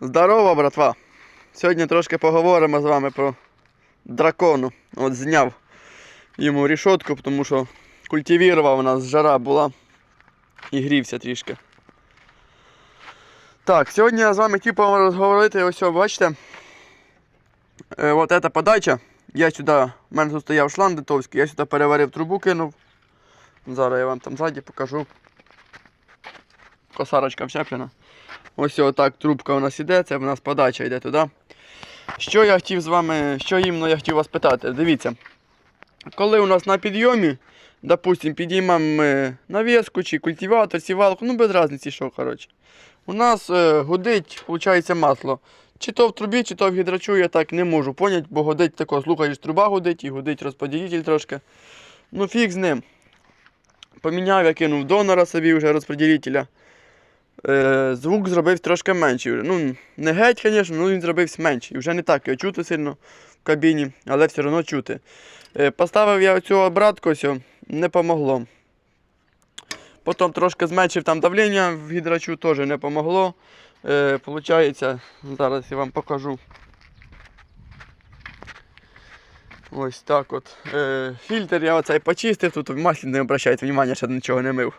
Здорово, братва! Сьогодні трошки поговоримо з вами про дракону. От зняв йому рішотку, тому що культивірував у нас жара була і грівся трішки. Так, сьогодні я з вами хотів розговорити, ось бачите. Е, от ця подача. Я сюди, в мене тут стояв шланг детовський, я сюди переварив трубу кинув. Зараз я вам там ззаді покажу. Косарочка вчеплена. Ось отак трубка у нас іде, це в нас подача йде туди. Що я хотів з вами, що іменно я хотів вас питати? Дивіться. Коли у нас на підйомі, допустим, підіймемо навіску чи культиватор, сівалку, ну без різниці що, коротше. У нас е, гудить, виходить, масло. Чи то в трубі, чи то в гідрачу, я так не можу поняти, бо гудить тако, слухаєш, труба гудить і гудить розподілитель трошки. Ну фіг з ним. Поміняв, я кинув донора собі вже розподілителя. Е, звук зробився трошки менший. Ну, не геть, звісно, але він зробився менший. Вже не так його чути сильно в кабіні, але все одно чути. Е, поставив я оцю обратку, не помогло. Потім трошки зменшив там давлення в гідрачу, теж не помогло. Е, зараз я вам покажу. Ось так от. Е, фільтр я оцей почистив, тут в маслі не обращайте увагу, ще нічого не мив.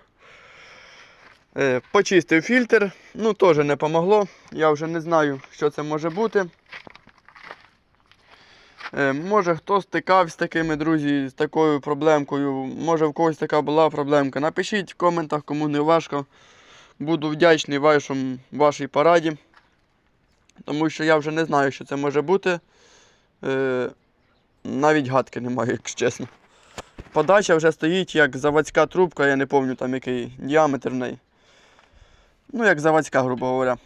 Е, почистив фільтр, ну теж не помогло. Я вже не знаю, що це може бути. Е, може хто стикався з такими, друзі, з такою проблемкою. Може в когось така була проблемка. Напишіть в коментах, кому не важко. Буду вдячний вашому, вашій пораді. Тому що я вже не знаю, що це може бути. Е, навіть гадки немає, якщо чесно. Подача вже стоїть як заводська трубка, я не пам'ятаю там який діаметр в неї. Ну, як заводська, грубо говоря.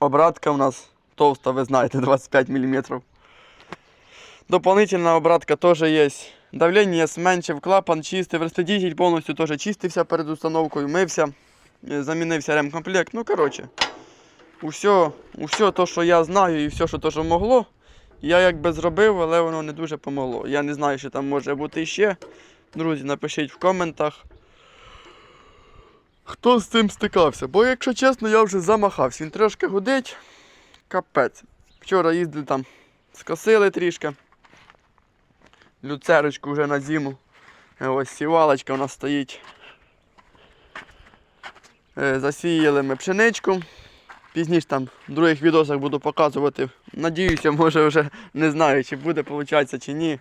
Обратка у нас товста, ви знаєте, 25 мм. Дополнительна обратка теж є. Давлення зменшив, клапан чистив, розподілитель повністю теж чистився перед установкою, мився, е, замінився ремкомплект. Ну, коротше, усе, усе то, що я знаю, і все, що що могло, я якби зробив, але воно не дуже помогло. Я не знаю, що там може бути ще. Друзі, напишіть в коментах. Хто з цим стикався? Бо, якщо чесно, я вже замахався. Він трошки гудить. Капець. Вчора їздили там, скосили трішки. Люцерочку вже на зиму. Е, Ось сівалочка у нас стоїть. Е, Засіяли ми пшеничку. Пізніше там в других відосах буду показувати. Надіюся, може вже не знаю, чи буде виходить, чи ні.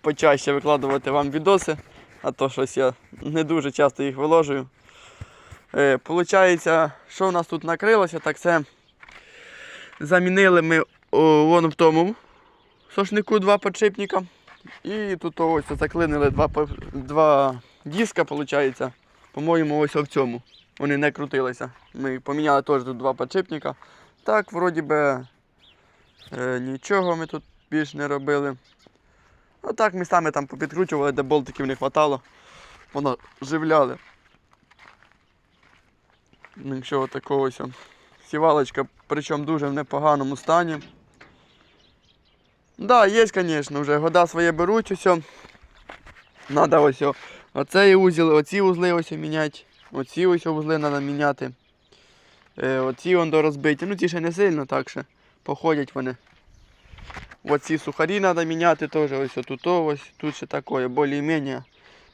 Почаще викладувати вам відоси, а то щось я не дуже часто їх виложую. Е, Получається, що в нас тут накрилося, так це замінили ми вон в тому сошнику два подшипника. І тут ось заклинили два, два диска. По-моєму, ось в цьому. Вони не крутилися. Ми поміняли теж тут два подшипника. Так, вроді би е, нічого ми тут більш не робили. Так, містами там попідкручували, де болтиків не вистачало. Воно живляли. Ну, Якщо отакого ось сівалочка, причому дуже в непоганому стані. Да, є, звісно, вже года своє беруть усе. Надо ось оцей узіл, оці узли ось міняти. Оці ось вузли треба міняти. Е, оці до розбиті. Ну ті ще не сильно так ще походять вони. Оці сухарі треба міняти теж. Ось тут ось, тут ще таке, більш-менш.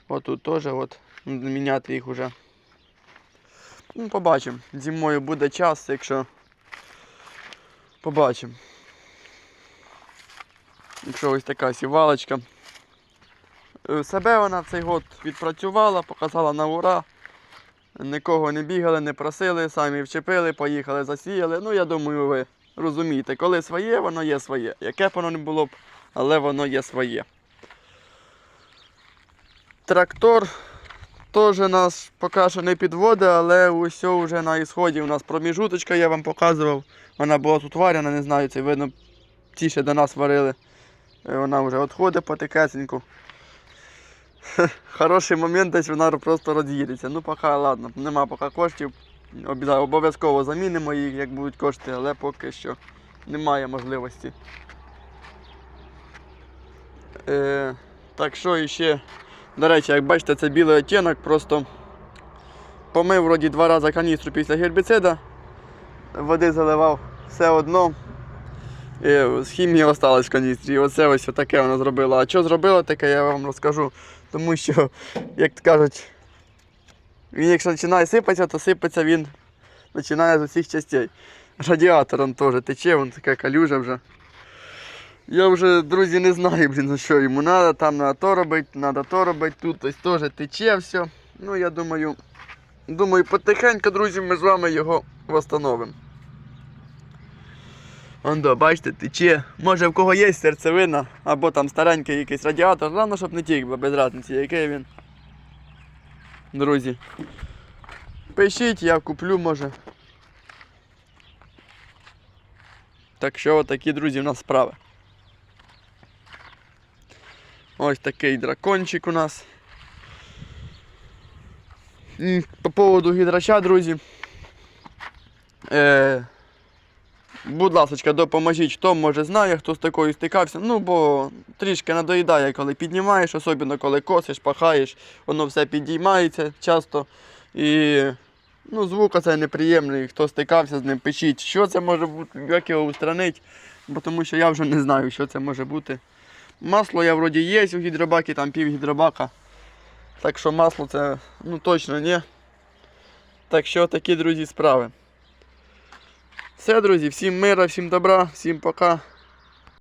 Ось тут теж от, міняти їх вже. Ну, побачимо. Зимою буде час, якщо побачимо. Якщо ось така сівалочка. Е, Себе вона цей год відпрацювала, показала на ура. Нікого не бігали, не просили, самі вчепили, поїхали, засіяли. Ну, я думаю, ви розумієте, коли своє, воно є своє. Яке б воно не було б, але воно є своє. Трактор теж нас поки що не підводить, але усе вже на ісході. У нас проміжуточка, я вам показував. Вона була тут варена, не знаю, це видно, ті ще до нас варили. Е, Вона вже відходить потихесеньку. Хороший момент, десь вона просто роз'їдеться. Ну, поки ладно, нема поки коштів. Обов'язково замінимо їх, як будуть кошти, але поки що немає можливості. Е, так що іще. До речі, як бачите, це білий оттінок, просто помив вроді два рази каністру після гербіцида. води заливав все одно. І з хімії осталось в каністрі. І оце ось таке вона зробила. А що зробила таке, я вам розкажу. Тому що, як кажуть, він якщо починає сипатися, то сипеться він починає з усіх частей. Радіатором теж тече, вон така калюжа вже. Я вже, друзі, не знаю, блін, за що йому треба, там треба то робити, треба то робити, тут ось теж тече все. Ну, я думаю, думаю, потихеньку, друзі, ми з вами його встановимо. Ондо, бачите, тече. Може в кого є серцевина, або там старенький якийсь радіатор, головне, щоб не тік, бо без разниці, який він. Друзі. Пишіть, я куплю, може. Так що отакі, друзі, в нас справи. Ось такий дракончик у нас. По поводу гідрача, друзі. Е, будь ласка, допоможіть, хто може знає, хто з такою стикався. Ну, бо трішки надоїдає, коли піднімаєш, особливо коли косиш, пахаєш, воно все підіймається часто. І ну, звук оцей неприємний, хто стикався з ним, пишіть, що це може бути, як його устранити, бо тому що я вже не знаю, що це може бути. Масло я вроді є у гідробакі, там пів гідробака. Так що масло це ну точно не. Так що такі, друзі, справи. Все, друзі, всім мира, всім добра, всім пока.